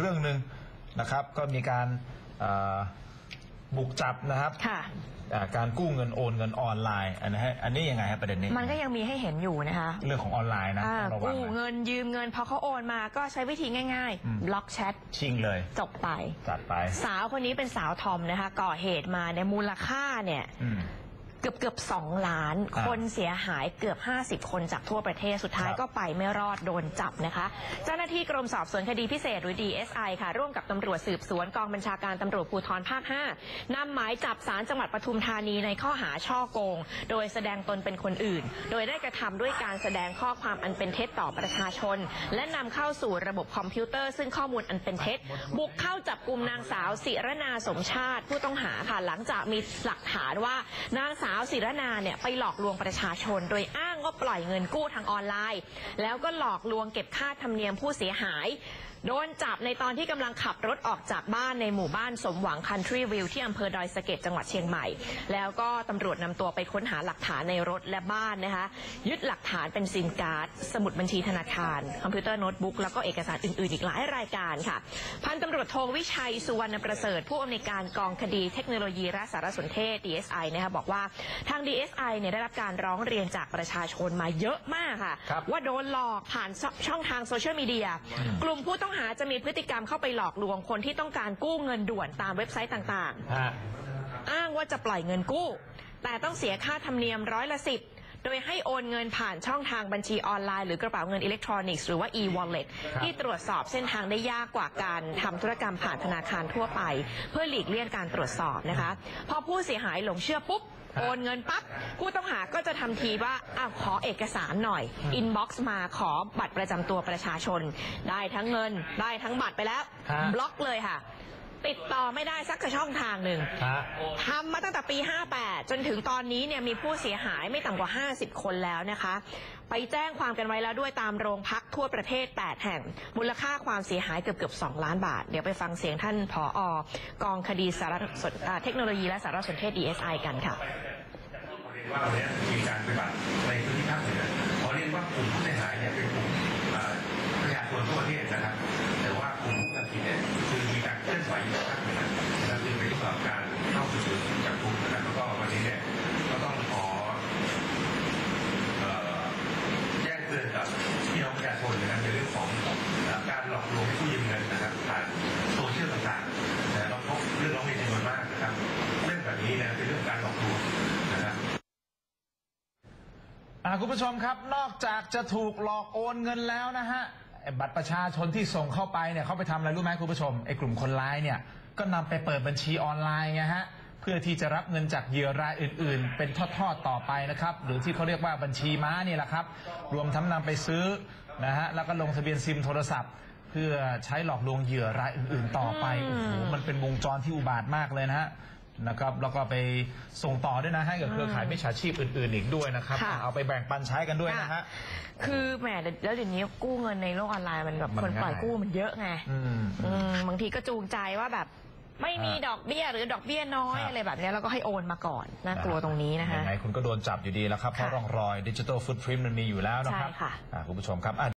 เรื่องหนึ่งนะครับ ก็มีการเอ่อบุกจับนะครับค่ะอ่าการกู้เงินโอนเงินออนไลน์อันนี้ฮะอันนี้ยังไงครับประเด็นนี้ มันก็ยังมีให้เห็นอยู่นะคะเรื่องของออนไลน์นะอ่าต้องระวังกู้นะเงินยืมเงินพอเขาโอนมาก็ใช้วิธีง่ายอืมๆบล็อกแชทชิงเลย จบไปจัดไป สาวคนนี้เป็นสาวทอมนะคะก่อเหตุมาในยมูลค่าเนี่ยอืม เกือบเกือบสองล้าน อ่าคนเสียหายเกือบ 50 คนจากทั่วประเทศสุดท้ายครับ ก็ไปไม่รอดโดนจับนะคะ เจ้าหน้าที่กรมสอบสวนคดีพิเศษหรือ DSI ค่ะ ร่วมกับตำรวจสืบสวนกองบัญชาการตำรวจภูธรภาค 5นำหมายจับสารจังหวัดปทุมธานีในข้อหาช่อโกง โดยแสดงตนเป็นคนอื่น โดยได้กระทำด้วยการแสดงข้อความอันเป็นเท็จต่อประชาชน และนำเข้าสู่ระบบคอมพิวเตอร์ ซึ่งข้อมูลอันเป็นเท็จ บุกเข้าจับกลุ่มนางสาวศิรนาสมชาติผู้ต้องหาค่ะหลังจากมีหลักฐานว่านางสาวาวศิรนาเนี่ยไปหลอกลวงประชาชน โดยอ้างว่าปล่อยเงินกู้ทางออนไลน์ แล้วก็หลอกลวงเก็บค่าธรรมเนียมผู้เสียหาย โดนจับในตอนที่กำลังขับรถออกจากบ้านในหมู่บ้านสมหวังคันทรีวิวที่อำเภอดอยสะเก็ดจังหวัดเชียงใหม่ แล้วก็ตำรวจนำตัวไปค้นหาหลักฐานในรถและบ้านนะคะ ยึดหลักฐานเป็นซิมการ์ด สมุดบัญชีธนาคาร คอมพิวเตอร์โน้ตบุ๊กแล้วก็เอกสารอื่นๆ อีกหลายรายการค่ะ พันตำรวจโทวิชัยสุวรรณประเสริฐ ผู้อำนวยการกองคดีเทคโนโลยีและสารสนเทศ DSI นะคะบอกว่าทาง DSI เนี่ยได้รับการร้องเรียนจากประชาชนมาเยอะมากค่ะครับว่าโดนหลอกผ่านช่องทางโซเชียลมีเดียกลุ่มผู้ต้องหาจะมีพฤติกรรมเข้าไปหลอกลวงคนที่ต้องการกู้เงินด่วนตามเว็บไซต์ต่างฮะ ๆ อ้างว่าจะปล่อยเงินกู้ แต่ต้องเสียค่าธรรมเนียมร้อยละสิบโดยให้โอนเงินผ่านช่องทางบัญชีออนไลน์หรือกระเป๋าเงินอิเล็กทรอนิกส์หรือว่า e-wallet ครับ ที่ตรวจสอบเส้นทางได้ยากกว่าการทำธุรกรรมผ่านธนาคารทั่วไป เพื่อหลีกเลี่ยงการตรวจสอบนะคะ พอผู้เสียหายหลงเชื่อปุ๊บ โอนเงินปั๊บผู้ต้องหาก็จะทำทีว่าอ้าวขอเอกสารหน่อยอินบ็อกซ์มาขอบัตรประจำตัวประชาชน ได้ทั้งเงินได้ทั้งบัตรไปแล้วฮะบล็อกเลยค่ะ ติดต่อไม่ได้สักช่องทางหนึ่งฮะ ทำมาตั้งแต่ปี 58 จนถึงตอนนี้เนี่ยมีผู้เสียหายไม่ต่ำกว่า 50 คนแล้วนะคะ ไปแจ้งความกันไว้แล้วด้วยตามโรงพักทั่วประเทศ 8 แห่ง มูลค่าความเสียหายเกือบเกือบ2ล้านบาท เดี๋ยวไปฟังเสียงท่านผออกองคดีสารสนอ่าเทคโนโลยีและสารสนเทศ DSI กันค่ะเรียนว่าเราเนี่ยมีการปฏิบัติในพื้นที่ภาคเหนือขอเรียนว่ากลุ่มผู้เสียหาย คุณผู้ชมครับ นอกจากจะถูกหลอกโอนเงินแล้วนะฮะไอ้บัตรประชาชนที่ส่งเข้าไปเนี่ยเขาไปทำอะไรรู้ไหมคุณผู้ชมไอ้กลุ่มคนร้ายเนี่ยก็นำไปเปิดบัญชีออนไลน์ไงฮะเพื่อที่จะรับเงินจากเหยื่อรายอื่น ๆ เป็นทอดๆต่อไปนะครับ หรือที่เขาเรียกว่าบัญชีม้านี่แหละครับ รวมทั้งนำไปซื้อนะฮะแล้วก็ลงทะเบียนซิมโทรศัพท์ เพื่อใช้หลอกลวงเหยื่อรายอื่น ๆ ต่อไปโอ้โหมันเป็นวงจรที่อุบาทมากเลยนะฮะ นะครับแล้วก็ไปส่งต่อด้วยนะให้กับเครือข่ายมิจฉาชีพอื่นๆอีกด้วยนะครับค่ะอะ เอาไปแบ่งปันใช้กันด้วยนะฮะ คือแหมแล้วเดี๋ยวนี้กู้เงินในโลกออนไลน์มันแบบมันคนปล่อยง่ายกู้มันเยอะไงอืม อืมบางทีก็จูงใจว่าแบบไม่มีอ่าดอกเบี้ยหรือดอกเบี้ยน้อยครับ อะไรแบบเนี้ยแล้วก็ให้โอนมาก่อนน่ากลัวตรงนี้นะคะ ยังไงคุณก็โดนจับอยู่ดีแล้วครับเพราะค่ะร่องรอยดิจิทัลฟุตพิ้นมันมีอยู่แล้วนะครับใช่ค่ะ อะคุณผู้ชมครับอะ